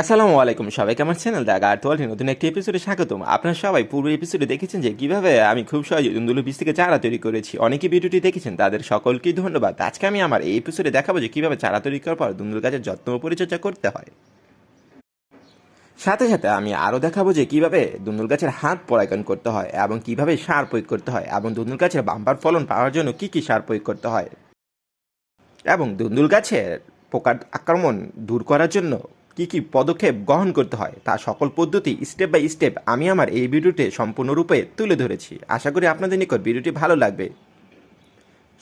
আসসালামু আলাইকুম সবাইকে আমার চ্যানেল দা গার্ড ওয়ার্ল্ডের নতুন একটি এপিসোডে স্বাগতম। আপনারা সবাই পূর্ব এপিসোডে দেখেছেন যে কীভাবে আমি খুব সহজে দুন্দুলু বীজ থেকে চারা তৈরি করেছি। অনেকে ভিডিওটি দেখেছেন, তাদের সকলকেই ধন্যবাদ। আজকে আমি আমার এই এপিসোডে দেখাবো যে কীভাবে চারা তৈরি করার পর দুন্দুল গাছের যত্ন পরিচর্যা করতে হয়। সাথে সাথে আমি আরও দেখাবো যে কীভাবে দুন্দুল গাছের হাত পরাগায়ন করতে হয় এবং কীভাবে সার প্রয়োগ করতে হয় এবং দুন্দুল গাছের বাম্পার ফলন পাওয়ার জন্য কি কি সার প্রয়োগ করতে হয়। এবং দুন্দুল গাছের পোকার আক্রমণ দূর করার জন্য কি কি পদক্ষেপ গ্রহণ করতে হয়, তা সকল পদ্ধতি স্টেপ বাই স্টেপ আমি আমার এই ভিডিওতে সম্পূর্ণরূপে তুলে ধরেছি। আশা করি আপনাদের নিকট ভিডিওটি ভালো লাগবে।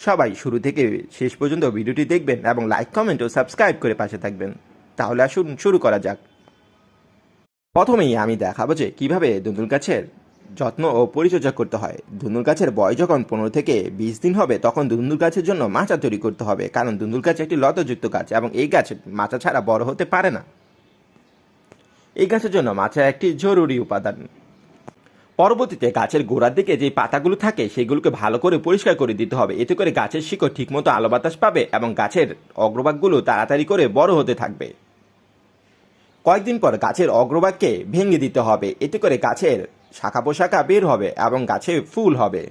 সবাই শুরু থেকে শেষ পর্যন্ত ভিডিওটি দেখবেন এবং লাইক কমেন্ট ও সাবস্ক্রাইব করে পাশে থাকবেন। তাহলে আসুন শুরু করা যাক। প্রথমেই আমি দেখাবো যে কীভাবে দুন্দুল গাছের যত্ন ও পরিচর্যা করতে হয়। দুন্দুল গাছের বয়স যখন পনেরো থেকে বিশ দিন হবে, তখন দুন্দুল গাছের জন্য মাচা তৈরি করতে হবে। কারণ দুন্দুল গাছ একটি লতাযুক্ত গাছ এবং এই গাছ মাচা ছাড়া বড় হতে পারে না। এই গাছের জন্য মাচা একটি জরুরি উপাদান। পরবর্তীতে গাছের গোড়ার দিকে যে পাতাগুলো থাকে, সেগুলোকে ভালো করে পরিষ্কার করে দিতে হবে। এতে করে গাছের শিকড় ঠিকমতো আলো বাতাস পাবে এবং গাছের অগ্রভাগগুলো তাড়াতাড়ি করে বড় হতে থাকবে। কয়েকদিন পর গাছের অগ্রভাগকে ভেঙে দিতে হবে। এতে করে গাছের শাখা পোশাখা বের হবে এবং গাছে ফুল হবে।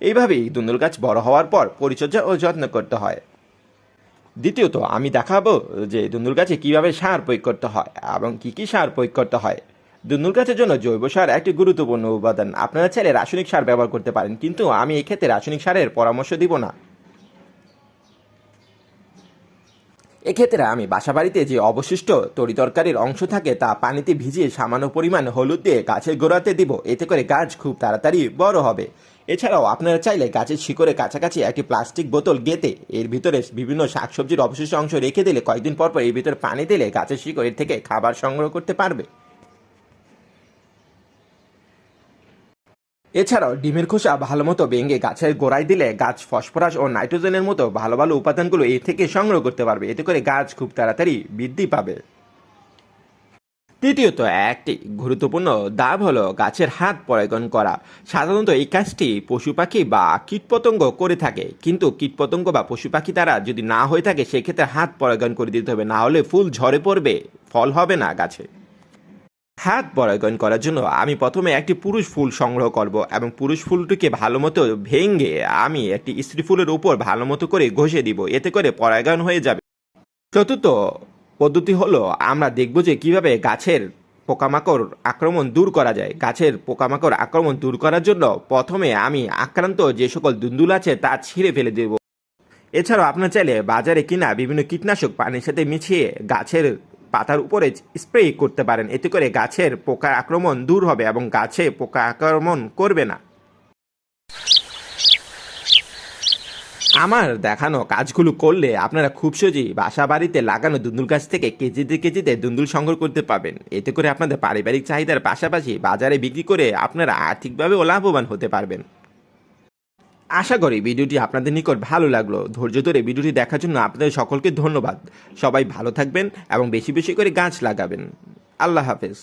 এইভাবেই দুন্দুল গাছ বড় হওয়ার পর পরিচর্যা ও যত্ন করতে হয়। দ্বিতীয়ত, আমি দেখাবো যে দুন্দুল গাছে কীভাবে সার প্রয়োগ করতে হয় এবং কি কি সার প্রয়োগ করতে হয়। দুন্দুল গাছের জন্য জৈব সার একটি গুরুত্বপূর্ণ উপাদান। আপনারা চাইলে রাসায়নিক সার ব্যবহার করতে পারেন, কিন্তু আমি এই ক্ষেত্রে রাসায়নিক সারের পরামর্শ দিব না। এক্ষেত্রে আমি বাসাবাড়িতে যে অবশিষ্ট তরিতরকারির অংশ থাকে, তা পানিতে ভিজিয়ে সামান্য পরিমাণ হলুদ দিয়ে গাছের গোড়াতে দিব। এতে করে গাছ খুব তাড়াতাড়ি বড় হবে। এছাড়াও আপনারা চাইলে গাছের শিকড়ের কাছাকাছি একটি প্লাস্টিক বোতল গেতে এর ভিতরে বিভিন্ন শাকসবজির অবশিষ্ট অংশ রেখে দিলে কয়েকদিন পর পর এর ভিতরে পানি দিলে গাছের শিকড়ের থেকে খাবার সংগ্রহ করতে পারবে। এছাড়াও ডিমের খোসা ভালো মতো ভেঙে গাছের গোড়ায় দিলে গাছ ফসফরাস ও নাইট্রোজেনের মতো ভালো ভালো উপাদানগুলো এর থেকে সংগ্রহ করতে পারবে। এতে করে গাছ খুব তাড়াতাড়ি বৃদ্ধি পাবে। তৃতীয়ত একটি গুরুত্বপূর্ণ দাব হলো গাছের হাত পরাগন করা। সাধারণত এই কাজটি পশু পাখি বা কীটপতঙ্গ করে থাকে। কিন্তু কীটপতঙ্গ বা পশু পাখি দ্বারা যদি না হয়ে থাকে, সেক্ষেত্রে হাত পরাগন করে দিতে হবে। না হলে ফুল ঝরে পড়বে, ফল হবে না গাছে। হাত পরাগায়ন করার জন্য আমি প্রথমে একটি পুরুষ ফুল সংগ্রহ করব এবং পুরুষ ফুলটিকে ভালো মতো ভেঙে আমি একটি স্ত্রী ফুলের উপর ভালো মতো করে ঘষে দিব। এতে করে পরাগায়ন হয়ে যাবে। চতুর্থ পদ্ধতি হলো, আমরা দেখব যে কীভাবে গাছের পোকামাকড় আক্রমণ দূর করা যায়। গাছের পোকামাকড় আক্রমণ দূর করার জন্য প্রথমে আমি আক্রান্ত যে সকল দুন্দুল আছে তা ছিঁড়ে ফেলে দেব। এছাড়াও আপনার চাইলে বাজারে কিনা বিভিন্ন কীটনাশক পানির সাথে মিশিয়ে গাছের পাতার উপরে স্প্রে করতে পারেন। এতে করে গাছের পোকা আক্রমণ দূর হবে এবং গাছে পোকা আক্রমণ করবে না। আমার দেখানো কাজগুলো করলে আপনারা খুব সহজেই বাসা বাড়িতে লাগানো দুন্দুল গাছ থেকে কেজিতে কেজিতে দুন্দুল সংগ্রহ করতে পারবেন। এতে করে আপনাদের পারিবারিক চাহিদার পাশাপাশি বাজারে বিক্রি করে আপনারা আর্থিকভাবেও লাভবান হতে পারবেন। আশা করি ভিডিওটি আপনাদের নিকট ভালো লাগল। ধৈর্য ধরে ভিডিওটি দেখার জন্য আপনাদের সকলকে ধন্যবাদ। সবাই ভালো থাকবেন এবং বেশি বেশি করে গাছ লাগাবেন। আল্লাহ হাফেজ।